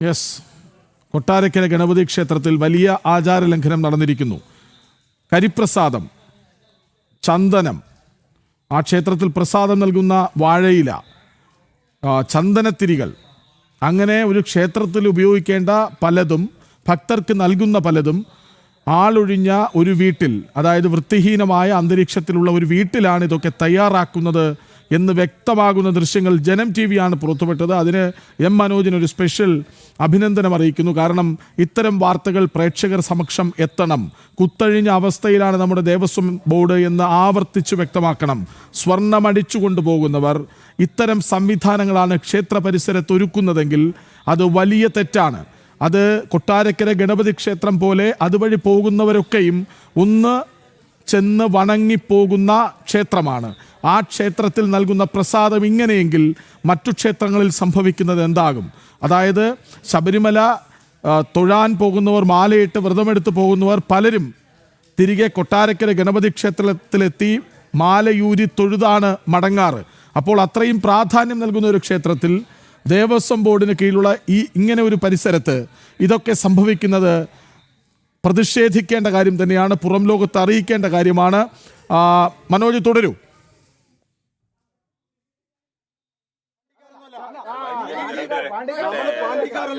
Yes Kottarakkara Ganapathi ക്ഷേത്രത്തിൽ വലിയ ആചാര ലംഘനം നടന്നിരിക്കുന്നു. കരിപ്രസാദം ചന്ദനം. ആ ക്ഷേത്രത്തിൽ പ്രസാദം നൽകുന്ന വാഴയില ചന്ദനത്തിരികൾ. അങ്ങനെ ഒരു ക്ഷേത്രത്തിൽ ഉപയോഗിക്കേണ്ട പലതും ഭക്തർക്ക് നൽകുന്ന പലതും ആളൊഴിഞ്ഞ ഒരു വീട്ടിൽ അതായത് വൃത്തിഹീനമായ അന്തരീക്ഷത്തിലുള്ള ഒരു വീട്ടിലാണ് ഇതൊക്കെ തയ്യാറാക്കുന്നത് എന്ന് വ്യക്തമാകുന്ന ദൃശ്യങ്ങൾ ജനം ടി വിയാണ് പുറത്തുവിട്ടത്. അതിന് എം മനോജിന് ഒരു സ്പെഷ്യൽ അഭിനന്ദനം അറിയിക്കുന്നു. കാരണം ഇത്തരം വാർത്തകൾ പ്രേക്ഷകർ സമക്ഷം എത്തണം. കുത്തഴിഞ്ഞ അവസ്ഥയിലാണ് നമ്മുടെ ദേവസ്വം ബോർഡ് എന്ന് ആവർത്തിച്ചു വ്യക്തമാക്കണം. സ്വർണമടിച്ചു കൊണ്ടുപോകുന്നവർ ഇത്തരം സംവിധാനങ്ങളാണ് ക്ഷേത്ര പരിസരത്ത് ഒരുക്കുന്നതെങ്കിൽ അത് വലിയ തെറ്റാണ്. അത് കൊട്ടാരക്കര ഗണപതി ക്ഷേത്രം പോലെ അതുവഴി പോകുന്നവരൊക്കെയും ഒന്ന് ചെന്ന് വണങ്ങിപ്പോകുന്ന ക്ഷേത്രമാണ്. ആ ക്ഷേത്രത്തിൽ നൽകുന്ന പ്രസാദം ഇങ്ങനെയെങ്കിൽ മറ്റു ക്ഷേത്രങ്ങളിൽ സംഭവിക്കുന്നത് എന്താകും? അതായത് ശബരിമല തൊഴാൻ പോകുന്നവർ മാലയിട്ട് വ്രതമെടുത്ത് പോകുന്നവർ പലരും തിരികെ കൊട്ടാരക്കര ഗണപതി ക്ഷേത്രത്തിലെത്തി മാലയൂരി തൊഴുതാണ് മടങ്ങാറ്. അപ്പോൾ അത്രയും പ്രാധാന്യം നൽകുന്ന ഒരു ക്ഷേത്രത്തിൽ ദേവസ്വം ബോർഡിന് കീഴിലുള്ള ഈ ഇങ്ങനെ ഒരു പരിസരത്ത് ഇതൊക്കെ സംഭവിക്കുന്നത് പ്രതിഷേധിക്കേണ്ട കാര്യം തന്നെയാണ് പുറം ലോകത്ത് അറിയിക്കേണ്ട കാര്യമാണ്. മനോജ് തുടരൂ.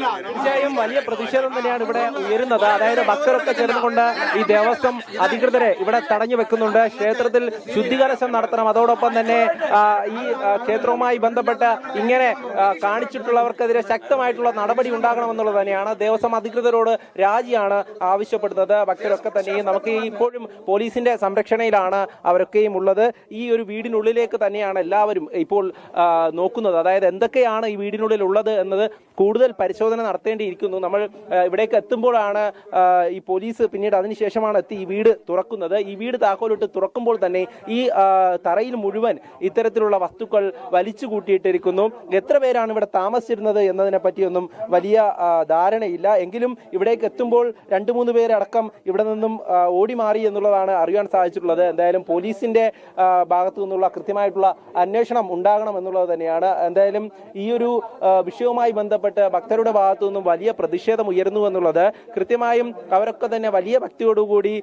തീർച്ചയായും വലിയ പ്രതിഷേധം തന്നെയാണ് ഇവിടെ ഉയരുന്നത്. അതായത് ഭക്തരൊക്കെ ചേർന്നുകൊണ്ട് ഈ ദേവസ്വം അധികൃതരെ ഇവിടെ തടഞ്ഞു വെക്കുന്നുണ്ട്. ക്ഷേത്രത്തിൽ ശുദ്ധികലശം നടത്തണം. അതോടൊപ്പം തന്നെ ഈ ക്ഷേത്രവുമായി ബന്ധപ്പെട്ട് ഇങ്ങനെ കാണിച്ചിട്ടുള്ളവർക്കെതിരെ ശക്തമായിട്ടുള്ള നടപടി ഉണ്ടാകണമെന്നുള്ളത് തന്നെയാണ് ദേവസ്വം അധികൃതരോട് രാജിയാണ് ആവശ്യപ്പെടുന്നത്. ഭക്തരൊക്കെ തന്നെയും നമുക്ക് ഇപ്പോഴും പോലീസിന്റെ സംരക്ഷണയിലാണ് അവരൊക്കെയും ഉള്ളത്. ഈ ഒരു വീടിനുള്ളിലേക്ക് തന്നെയാണ് എല്ലാവരും ഇപ്പോൾ നോക്കുന്നത്. അതായത് എന്തൊക്കെയാണ് ഈ വീടിനുള്ളിൽ ഉള്ളത് എന്നത് കൂടുതൽ പരിശോധന നടത്തേണ്ടിയിരിക്കുന്നു. നമ്മൾ ഇവിടേക്ക് എത്തുമ്പോഴാണ് ഈ പോലീസ് പിന്നീട് അതിനുശേഷമാണ് എത്തി ഈ വീട് തുറക്കുന്നത്. ഈ വീട് താക്കോലിട്ട് തുറക്കുമ്പോൾ തന്നെ ഈ തറയിൽ മുഴുവൻ ഇത്തരത്തിലുള്ള വസ്തുക്കൾ വലിച്ചു കൂട്ടിയിട്ടിരിക്കുന്നു. എത്ര പേരാണ് ഇവിടെ താമസിച്ചിരുന്നത് എന്നതിനെ പറ്റിയൊന്നും വലിയ ധാരണയില്ല. എങ്കിലും ഇവിടേക്ക് എത്തുമ്പോൾ രണ്ട് മൂന്ന് പേരടക്കം ഇവിടെ നിന്നും ഓടി മാറി എന്നുള്ളതാണ് അറിയാൻ സാധിച്ചിട്ടുള്ളത്. എന്തായാലും പോലീസിന്റെ ഭാഗത്തു നിന്നുള്ള കൃത്യമായിട്ടുള്ള അന്വേഷണം ഉണ്ടാകണം എന്നുള്ളത് തന്നെയാണ്. എന്തായാലും ഈ ഒരു വിഷയവുമായി ബന്ധപ്പെട്ട് ഭക്തരുടെ ഭാഗത്തു നിന്നും വലിയ പ്രതിഷേധം ഉയർന്നു എന്നുള്ളത് കൃത്യമായും അവരൊക്കെ തന്നെ വലിയ ഭക്തിയോടുകൂടി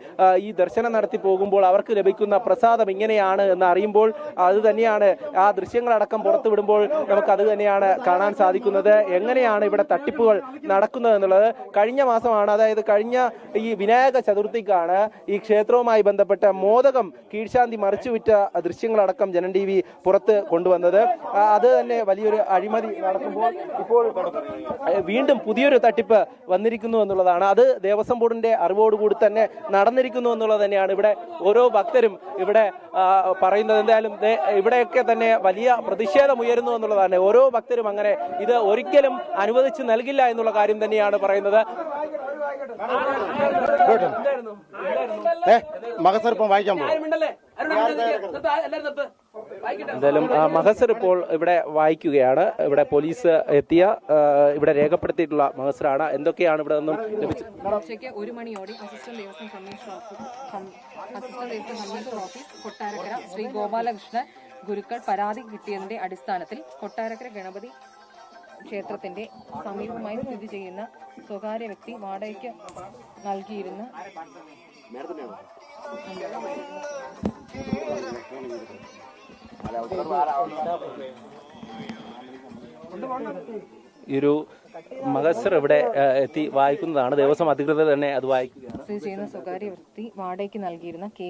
ഈ ദർശനം നടത്തി പോകുമ്പോൾ അവർക്ക് ലഭിക്കുന്ന പ്രസാദം ഇങ്ങനെയാണ് എന്ന് അറിയുമ്പോൾ അത് തന്നെയാണ് ആ ദൃശ്യങ്ങളടക്കം പുറത്തു വിടുമ്പോൾ നമുക്ക് അത് തന്നെയാണ് കാണാൻ സാധിക്കുന്നത്. എങ്ങനെയാണ് ഇവിടെ തട്ടിപ്പുകൾ നടക്കുന്നത് എന്നുള്ളത് കഴിഞ്ഞ മാസമാണ് അതായത് കഴിഞ്ഞ ഈ വിനായക ചതുർത്ഥിക്കാണ് ഈ ക്ഷേത്രവുമായി ബന്ധപ്പെട്ട മോദകം കീഴ്ശാന്തി മറിച്ചുവിറ്റ ദൃശ്യങ്ങളടക്കം ജനൻ ടി വി പുറത്ത് കൊണ്ടുവന്നത്. അത് തന്നെ വലിയൊരു അഴിമതി നടക്കുമ്പോൾ ഇപ്പോൾ വീണ്ടും പുതിയൊരു തട്ടിപ്പ് വന്നിരിക്കുന്നു എന്നുള്ളതാണ്. അത് ദേവസ്വം ബോർഡിന്റെ അറിവോടുകൂടി തന്നെ നടന്നിരിക്കുന്നു എന്നുള്ളത് തന്നെയാണ് ഇവിടെ ഓരോ ഭക്തരും ഇവിടെ പറയുന്നത്. എന്തായാലും ഇവിടെയൊക്കെ തന്നെ വലിയ പ്രതിഷേധം ഉയരുന്നു എന്നുള്ളതാണ്. ഓരോ ഭക്തരും അങ്ങനെ ഇത് ഒരിക്കലും അനുവദിച്ച് നൽകില്ല എന്നുള്ള കാര്യം തന്നെയാണ് പറയുന്നത്. മകസർപ്പം വായിക്കാൻ പോകും എന്തായാലും മഹസർ ഇപ്പോൾ ഇവിടെ വായിക്കുകയാണ്. ഇവിടെ പോലീസ് എത്തിയ ഇവിടെ രേഖപ്പെടുത്തിയിട്ടുള്ള മഹസറാണ്. എന്തൊക്കെയാണ് ഇവിടെ നിന്നും ലഭിച്ചത് ഒരു മണിയോടെ assistant Devaswom commissioner assistant Devaswom commissioner office Kottarakkara Shri Gopalakrishnan Gurukkal പരാതി കിട്ടിയതിന്റെ അടിസ്ഥാനത്തിൽ കൊട്ടാരക്കര ഗണപതി ക്ഷേത്രത്തിന്റെ സമീപമായി സ്ഥിതി ചെയ്യുന്ന സ്വകാര്യ വ്യക്തി വാടകയ്ക്ക് നൽകിയിരുന്ന ഈ ഒരു മഹസർ ഇവിടെ എത്തി വായിക്കുന്നതാണ്. ദേവസ്വം അധികൃതർ തന്നെ അത് വായിക്കുകയാണ്. ചെയ്യുന്ന സ്വകാര്യ വൃത്തി വാടകയ്ക്ക് നൽകിയിരുന്ന കെ.